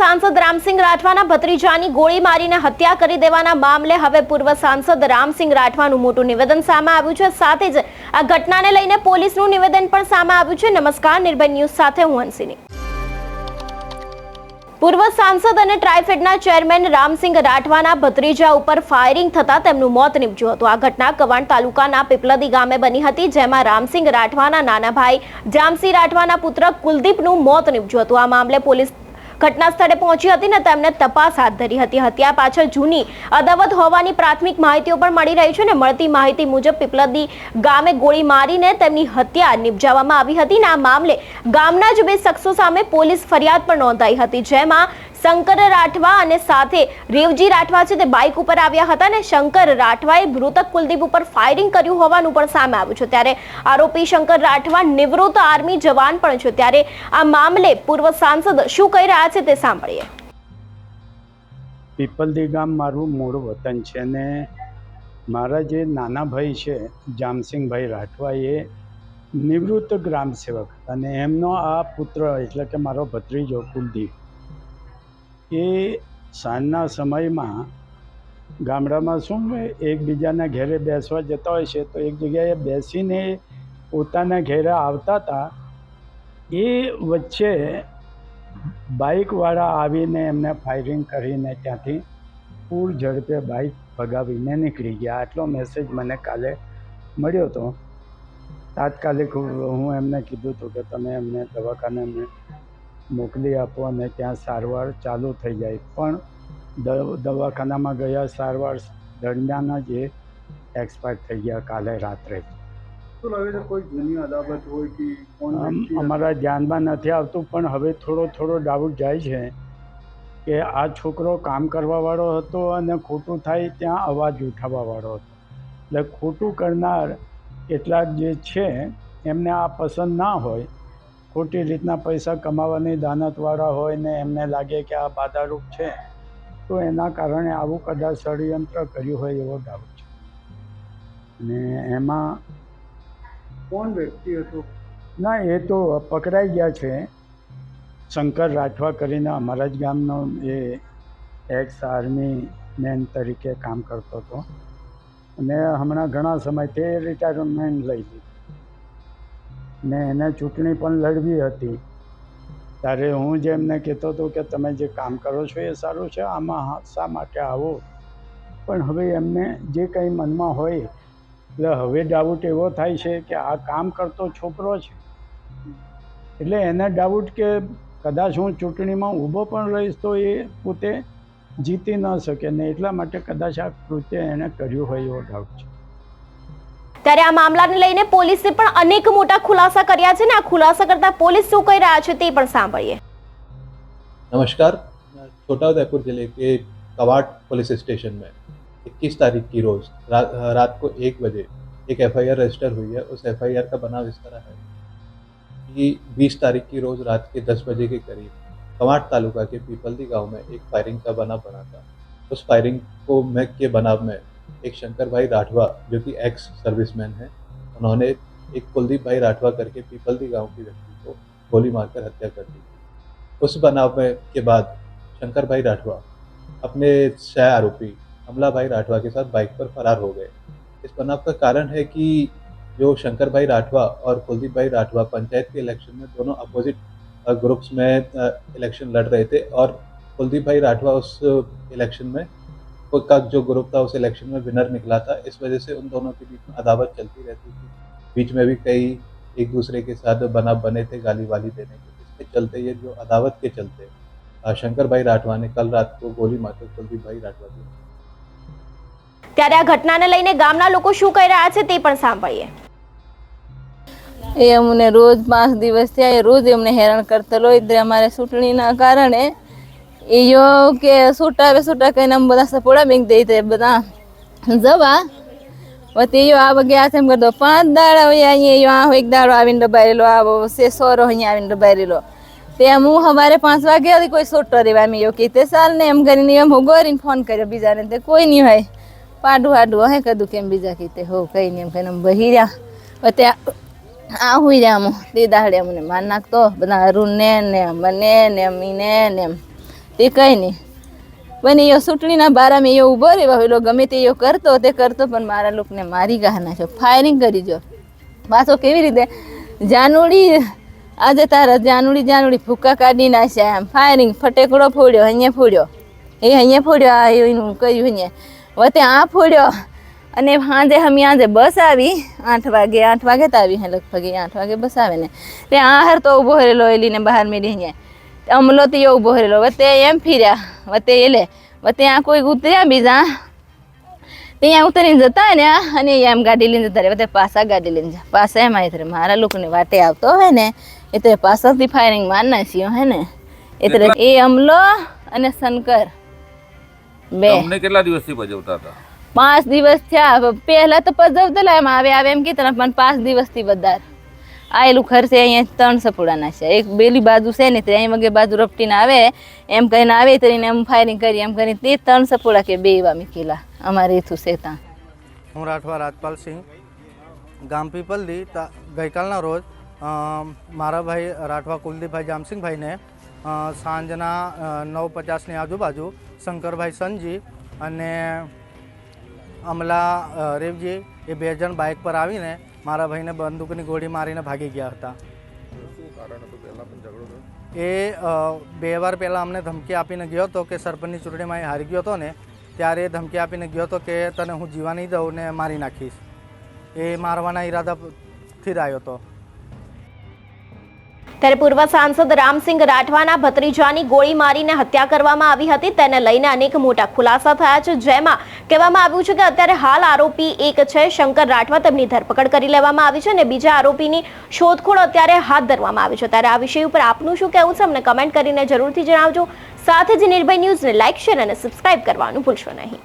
સાંસદ રામસિંહ રાઠવાના ભત્રીજાની ગોળી મારીને હત્યા કરી દેવાના મામલે હવે પૂર્વ સાંસદ રામસિંહ રાઠવાનું મોટું નિવેદન સામે આવ્યું છે. સાથે જ આ ઘટનાને લઈને પોલીસનું નિવેદન પણ સામે આવ્યું છે. નમસ્કાર, નિર્ભય ન્યૂઝ સાથે હું હંસિની. પૂર્વ સાંસદ અને ટ્રાયફેડના ચેરમેન રામસિંહ રાઠવાના ભત્રીજા ઉપર ફાયરિંગ થતા તેમનું મોત નીપજ્યું હતું. આ ઘટના કવાણ તાલુકાના પીપલદી ગામે બની હતી, જેમાં રામસિંહ રાઠવાના નાના ભાઈ જામસિંહ રાઠવાના પુત્ર કુલદીપનું મોત નીપજ્યું હતું. આ મામલે પોલીસ ઘટના સ્થળે પહોંચી હતી ને તેમને તપાસ હાથ ધરી હતી. હત્યા પાછળ જૂની અદાવત હોવાની પ્રાથમિક માહિતીઓ પણ મળી રહી છે ને મળતી માહિતી મુજબ પીપલદી ગામે ગોળી મારીને તેમની હત્યા નિપજાવવામાં આવી હતી ને આ મામલે ગામના જ બે શખ્સો સામે પોલીસ ફરિયાદ પણ નોંધાઈ હતી. જેમાં શંકર રાઠવા અને સાથે રેવજી રાઠવા છે તે બાઇક ઉપર આવ્યા હતા ને શંકર રાઠવાએ મૃતક કુલદીપ ઉપર ફાયરિંગ કર્યું હોવાનું પણ સામે આવ્યું છે. ત્યારે આરોપી શંકર રાઠવા નિવૃત્ત આર્મી જવાન પણ છે. ત્યારે આ મામલે પૂર્વ સાંસદ શું કહી રહ્યા છે તે સાંભળીએ. પીપલદી ગામ મારું મૂળ વતન છે ને મારા જે નાના ભાઈ છે, જામસિંહભાઈ રાઠવા એ નિવૃત્ત ગ્રામ સેવક અને એમનો આ પુત્ર એટલે કે મારો ભત્રીજો કુલદીપ એ સાંજના સમયમાં ગામડામાં શું એકબીજાના ઘેરે બેસવા જતા હોય છે, તો એક જગ્યાએ બેસીને પોતાના ઘેરે આવતા હતા. એ વચ્ચે બાઇકવાળા આવીને એમને ફાયરિંગ કરીને ત્યાંથી પૂર ઝડપે બાઇક ભગાવીને નીકળી ગયા. આટલો મેસેજ મને કાલે મળ્યો હતો તાત્કાલિક હું એમને કીધું હતું કે તમે એમને દવાખાને મોકલી આપો અને ત્યાં સારવાર ચાલુ થઈ જાય. પણ દવાખાનામાં ગયા સારવાર દરમિયાન જ એ એક્સપાયર થઈ ગયા કાલે રાત્રે. અમારા ધ્યાનમાં નથી આવતું પણ હવે થોડો થોડો ડાઉટ જાય છે કે આ છોકરો કામ કરવાવાળો હતો અને ખોટું થાય ત્યાં અવાજ ઉઠાવવાવાળો હતો. એટલે ખોટું કરનાર કેટલાક જે છે એમને આ પસંદ ના હોય ખોટી રીતના પૈસા કમાવાની દાનતવાળા હોય ને એમને લાગે કે આ બાધારૂપ છે તો એના કારણે આવું કદાચ ષડયંત્ર કર્યું હોય એવો દાવો છે. અને એમાં કોણ વ્યક્તિ હતો? ના એ તો પકડાઈ ગયા છે. શંકર રાઠવા કરીને અમારા જ ગામનો એ એક્સ આર્મી મેન તરીકે કામ કરતો હતો. અને હમણાં ઘણા સમયથી રિટાયરમેન્ટ લઈ લીધું. ને એને ચૂંટણી પણ લડવી હતી. ત્યારે હું જે એમને કહેતો હતો કે તમે જે કામ કરો છો એ સારું છે, આમાં શા માટે આવો? પણ હવે એમને જે કંઈ મનમાં હોય, એટલે હવે ડાઉટ એવો થાય છે કે આ કામ કરતો છોકરો છે. એટલે એને ડાઉટ કે કદાચ હું ચૂંટણીમાં ઊભો પણ રહીશ તો એ પોતે જીતી ન શકે ને એટલા માટે કદાચ આ કૃત્ય એણે કર્યું હોય એવો ડાઉટ છે. ત્યારે આ મામલાને લઈને પોલીસે પણ અનેક મોટા ખુલાસા કર્યા છે ને આ ખુલાસા કરતા પોલીસ શું કહી રહ્યા છે તે પણ સાંભળીએ नमस्कार छोटा उदयपुर जिले के कवाट पुलिस स्टेशन में 21 तारीख की रोज रा, रात को एक बजे एक एफआईआर रजिस्टर हुई है उस एफआईआर का बनाव इस तरह है कि 20 तारीख की रोज रात के 10 बजे के करीब कवाट तालुका के पीपलदी गांव में एक फायरिंग का बनाव बना था उस फायरिंग को में के बनाव में एक शंकर भाई राठवा, जो कि एक्स सर्विसमैन है, उन्होंने एक कुलदीप भाई राठवा करके पीपलदी गाँव के व्यक्ति को गोली मारकर हत्या कर दी उस बनाव में के बाद शंकर भाई राठवा अपने सह आरोपी अमला भाई राठवा के साथ बाइक पर फरार हो गए। इस बनाव का कारण है कि जो शंकर भाई राठवा और कुलदीप भाई राठवा पंचायत के इलेक्शन में दोनों अपोजिट ग्रुप्स में इलेक्शन लड़ रहे थे और कुलदीप भाई राठवा उस इलेक्शन में को- का जो ग्रुप था उस इलेक्शन में विनर निकला था इस वजह से उन दोनों के बीच में अदावत चलती रहती थी बीच में भी कई एक दूसरे के साथ बनाव बने थे गाली वाली देने के इसके चलते ये जो अदावत के चलते अ, शंकर भाई राठवा ने कल रात को गोली मारकर कुलदीप भाई राठवा की ત્યારે આ ઘટનાને લઈને ગામના લોકો શું કહી રહ્યા છે તે પણ સાંભળીએ એ અમને રોજ પાંચ દિવસ થયા એ રોજ એમને હેરાન કરતા લો એટલે અમારે ચૂંટણીના કારણે જો કે છૂટા સુટા છૂટા કહીને અમે બધા સપોડા બેંક દઈ દે બધા જવા પછી યો આ ગયા છે એમ કરતો પાંચ દાડા હોય અહીંયા આ એક દાડો આવીને ડબાયેલો આવો સે સોરો અહીંયા આવીને ડબાયેલો તે હું સવારે પાંચ વાગે હતી કોઈ છોટો રહેવા મેં યો કીધે ચાલ ને એમ કરીને એમ હું ગોરીને ફોન કર્યો બીજાને તે કોઈ નહીં હોય પાડું હાડું હે કદું કેમ બીજા કીધે હો કઈ નહીં એમ કહીને બહી રહ્યા પછી આ હુઈ રહ્યા હું તે દાડે અમને માર નાખતો બધા અરુણ ને ને મને ને મીને ને એમ તે કંઈ નહીં. પણ એ ચૂંટણીના બારામાં એ ઊભો રહ્યો પેલો ગમે તે એ કરતો તે કરતો, પણ મારા લોકોને મારી ગાહના છો ફાયરિંગ કરી જો. પાછો કેવી રીતે? જાનુડી, આજે તારા જાનુડી જાનુડી ફૂકા કાઢી નાખ્યા એમ. ફાયરિંગ ફટેકડો ફોડ્યો, અહીંયા ફોડ્યો. એ અહીંયા ફોડ્યો, આ એનું કર્યું અહીંયા. વતે આ ફોડ્યો, અને સાંજે અમે આજે બસ આવી. આઠ વાગે આઠ વાગે તો આવી હે લગભગ આઠ વાગે બસ આવે ને. તે આહાર તો ઊભો રહેલો એલીને બહાર મેળી અહીંયા. અમલો તો એવું ઊભો રહેલો. વતે એમ ફીર્યા. વતે એલે. વતે આ કોઈ ઉતર્યા બીજા. ત્યાં ઉતરીને જતા ને અને એ એમ ગાડી લઈને જતા રહે વતે પાછા ગાડી લઈને જા. પાછા એમ આવી મારા લોકોને વાટે આવતો હોય ને એટલે પાછળથી ફાયરિંગ માર નાખ્યો હે ને. એટલે એ અમલો અને શંકર. બે. તમને કેટલા દિવસથી ભજવતા હતા? પાંચ દિવસ થયા. પહેલા તો પજવતા એમ આવે આવે એમ કીધું પણ પાંચ દિવસથી વધારે. આયેલું ખર્ચે અહીંયા ત્રણ સપોડાના છે. એક બેલી બાજુ છે ને તે અહીં વગે બાજુ રપટીને આવે, એમ કહીને આવે તરીને એમ ફાયરિંગ કરી, એમ કરીને તે ત્રણ સપોડા કે બે એવા મૂકેલા. અમારે એથું છે ત્યાં. હું રાઠવા રાજપાલ સિંહ, ગામ પીપલદી ગઈકાલના રોજ મારા ભાઈ રાઠવા કુલદીપભાઈ જામસિંહભાઈને સાંજના નવ પચાસની આજુબાજુ શંકરભાઈ સનજી અને અમલા રેવજી એ બે જણ બાઇક પર આવીને મારા ભાઈને બંદૂકની ગોળી મારીને ભાગી ગયા હતા. એ બે વાર પહેલાં અમને ધમકી આપીને ગયો હતો કે સરપંચની ચૂંટણીમાં એ હારી ગયો હતો ને ત્યારે એ ધમકી આપીને ગયો હતો કે તને હું જીવા નહીં દઉં ને મારી નાખીશ. એ મારવાના ઈરાદાથી આવ્યો હતો. ત્યારે પૂર્વ સાંસદ રામસિંહ રાઠવાના ભત્રીજાની ગોળી મારીને હત્યા કરવામાં આવી હતી. તેને લઈને અનેક મોટા ખુલાસા થયા છે, જેમાં કહેવામાં આવ્યું છે કે અત્યારે હાલ આરોપી એક છે, શંકર રાઠવા. તેમની ધરપકડ કરી લેવામાં આવી છે અને બીજા આરોપીની શોધખોળ અત્યારે હાથ ધરવામાં આવી છે. ત્યારે આ વિષય ઉપર આપનું શું કહેવું છે? અમને કમેન્ટ કરીને જરૂરથી જણાવજો. સાથે જ નિર્ભય ન્યૂઝને લાઇક શેર અને સબસ્ક્રાઇબ કરવાનું ભૂલશો નહીં.